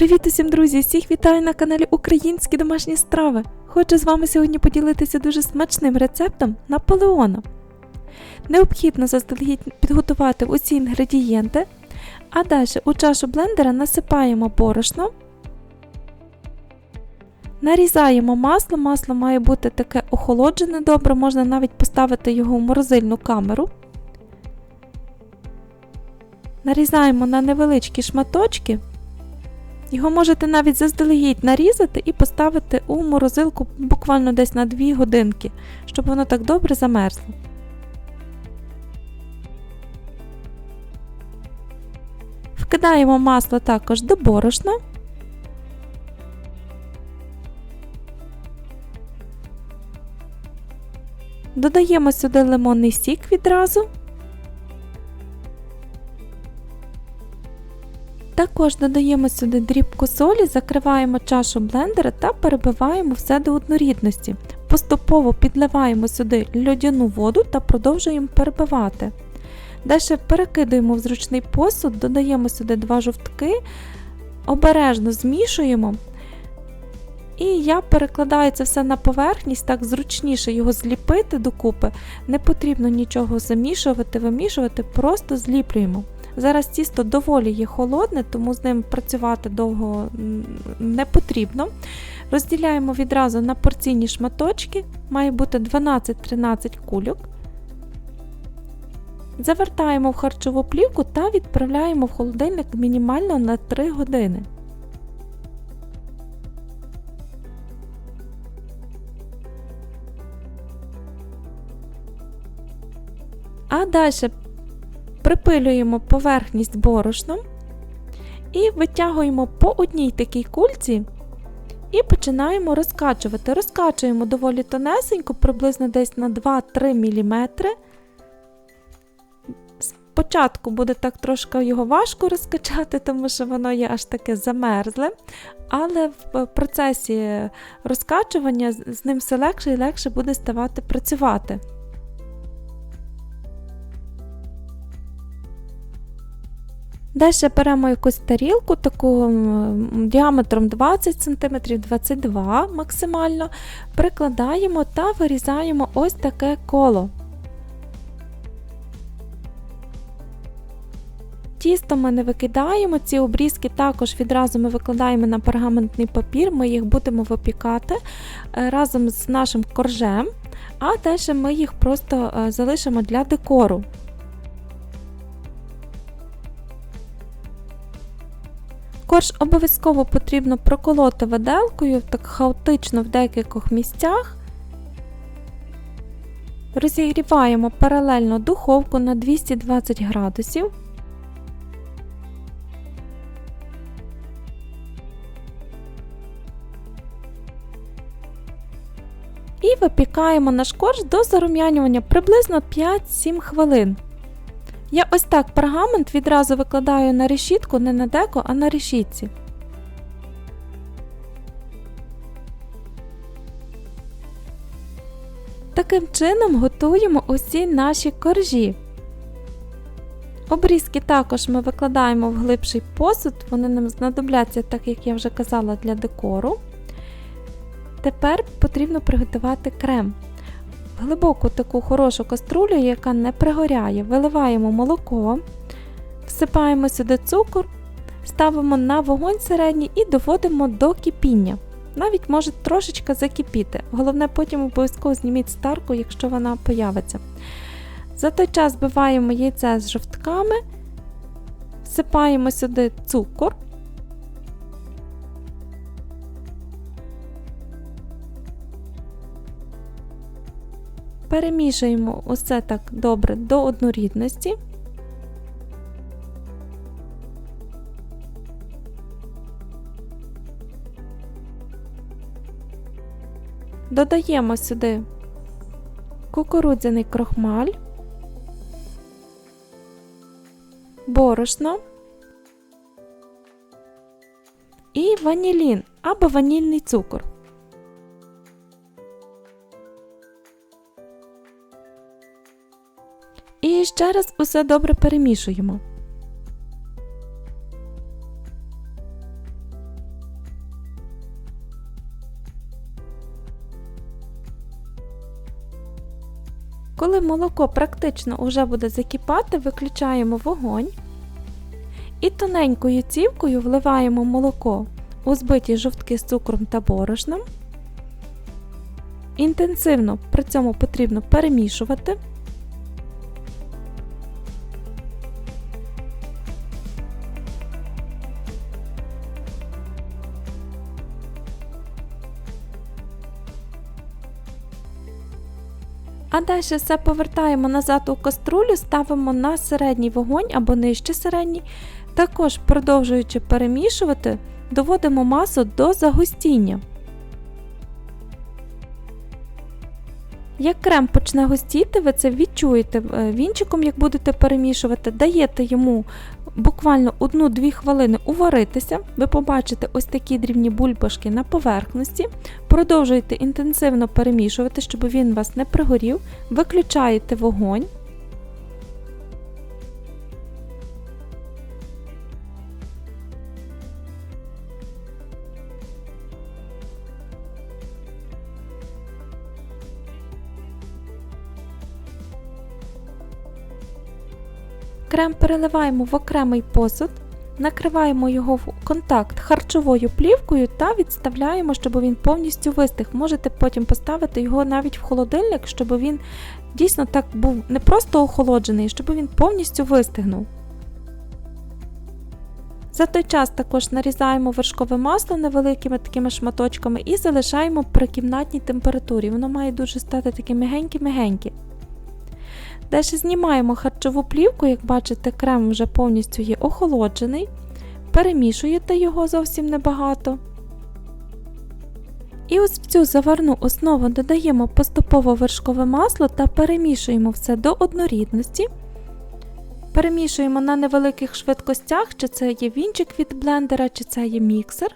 Привіт усім, друзі! Всіх вітаю на каналі Українські домашні страви. Хочу з вами сьогодні поділитися дуже смачним рецептом Наполеона. Необхідно заздалегідь підготувати усі інгредієнти, а далі у чашу блендера насипаємо борошно, нарізаємо масло. Масло має бути таке охолоджене добре, можна навіть поставити його в морозильну камеру. Нарізаємо на невеличкі шматочки. Його можете навіть заздалегідь нарізати і поставити у морозилку буквально десь на 2 годинки, щоб воно так добре замерзло. Вкидаємо масло також до борошна. Додаємо сюди лимонний сік відразу. Також додаємо сюди дрібку солі, закриваємо чашу блендера та перебиваємо все до однорідності. Поступово підливаємо сюди льодяну воду та продовжуємо перебивати. Далі перекидаємо в зручний посуд, додаємо сюди два жовтки, обережно змішуємо. І я перекладаю це все на поверхність, так зручніше його зліпити докупи. Не потрібно нічого замішувати, вимішувати, просто зліплюємо. Зараз тісто доволі є холодне, тому з ним працювати довго не потрібно. Розділяємо відразу на порційні шматочки, має бути 12-13 кульок. Завертаємо в харчову плівку та відправляємо в холодильник мінімально на 3 години. А далі припилюємо поверхність борошном і витягуємо по одній такій кульці і починаємо розкачувати. Розкачуємо доволі тонесенько, приблизно десь на 2-3 мм. Спочатку буде так трошки його важко розкачати, тому що воно є аж таке замерзле, але в процесі розкачування з ним все легше і легше буде ставати працювати. Далі беремо якусь тарілку, таку діаметром 20 см, 22 максимально, прикладаємо та вирізаємо ось таке коло. Тісто ми не викидаємо, ці обрізки також відразу ми викладаємо на пергаментний папір, ми їх будемо випікати е, разом з нашим коржем, а далі ми їх просто е, залишимо для декору. Корж обов'язково потрібно проколоти виделкою, так хаотично в декількох місцях. Розігріваємо паралельно духовку на 220 градусів. І випікаємо наш корж до зарум'янювання приблизно 5-7 хвилин. Я ось так пергамент відразу викладаю на решітку не на деко, а на решітці. Таким чином готуємо усі наші коржі. Обрізки також ми викладаємо в глибший посуд, вони нам знадобляться, так як я вже казала, для декору. Тепер потрібно приготувати крем глибоку таку хорошу каструлю, яка не пригоряє, виливаємо молоко, всипаємо сюди цукор, ставимо на вогонь середній і доводимо до кипіння. Навіть може трошечки закипіти. Головне, потім обов'язково зніміть старку, якщо вона появиться. За той час збиваємо яйце з жовтками, всипаємо сюди цукор. Перемішуємо усе так добре до однорідності. Додаємо сюди кукурудзяний крохмаль, борошно і ванілін або ванільний цукор. ще раз усе добре перемішуємо. Коли молоко практично вже буде закипати, виключаємо вогонь і тоненькою цівкою вливаємо молоко у збиті жовтки з цукром та борошном. Інтенсивно при цьому потрібно перемішувати. А далі все повертаємо назад у каструлю, ставимо на середній вогонь або нижче середній. Також, продовжуючи перемішувати, доводимо масу до загустіння. Як крем почне густіти, ви це відчуєте е, вінчиком, як будете перемішувати, даєте йому буквально 1-2 хвилини уваритися, ви побачите ось такі дрібні бульбашки на поверхності. Продовжуєте інтенсивно перемішувати, щоб він вас не пригорів, виключаєте вогонь. Крем переливаємо в окремий посуд, накриваємо його в контакт харчовою плівкою та відставляємо, щоб він повністю вистиг. Можете потім поставити його навіть в холодильник, щоб він дійсно так був не просто охолоджений, щоб він повністю вистигнув. За той час також нарізаємо вершкове масло невеликими такими шматочками і залишаємо при кімнатній температурі. Воно має дуже стати таке мягеньке-мягеньке. Далі знімаємо харчову плівку, як бачите, крем вже повністю є охолоджений. Перемішуєте його зовсім небагато. І ось в цю заварну основу додаємо поступово вершкове масло та перемішуємо все до однорідності. Перемішуємо на невеликих швидкостях, чи це є вінчик від блендера, чи це є міксер.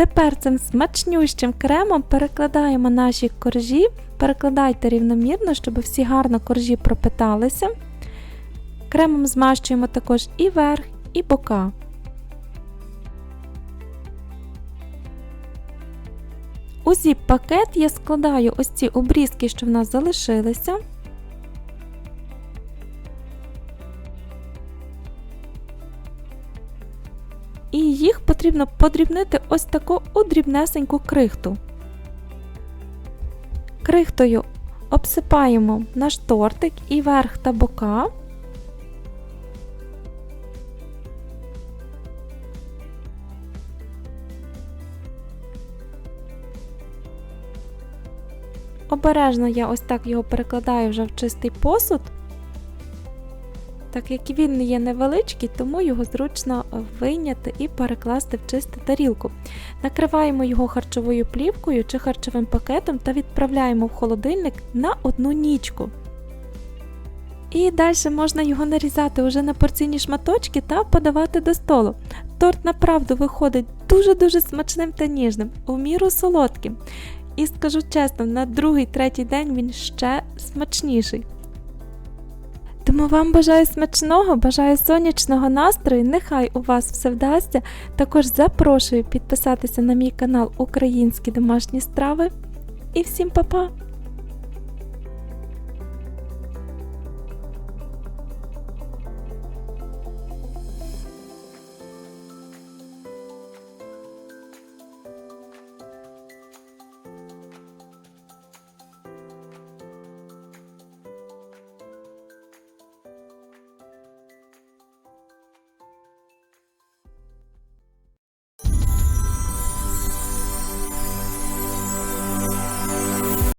Тепер цим смачнющим кремом перекладаємо наші коржі, перекладайте рівномірно, щоб всі гарно коржі пропиталися. Кремом змащуємо також і верх, і бока. У зіп-пакет я складаю ось ці обрізки, що в нас залишилися. Потрібно подрібнити ось таку удрібнесеньку крихту. Крихтою обсипаємо наш тортик і верх та бока. Обережно я ось так його перекладаю вже в чистий посуд. Так як він є невеличкий, тому його зручно вийняти і перекласти в чисту тарілку. Накриваємо його харчовою плівкою чи харчовим пакетом та відправляємо в холодильник на одну нічку. І далі можна його нарізати уже на порційні шматочки та подавати до столу. Торт направду виходить дуже-дуже смачним та ніжним, у міру солодким. І скажу чесно, на другий-третій день він ще смачніший. Тому вам бажаю смачного, бажаю сонячного настрою. Нехай у вас все вдасться. Також запрошую підписатися на мій канал Українські домашні страви. І всім па-па!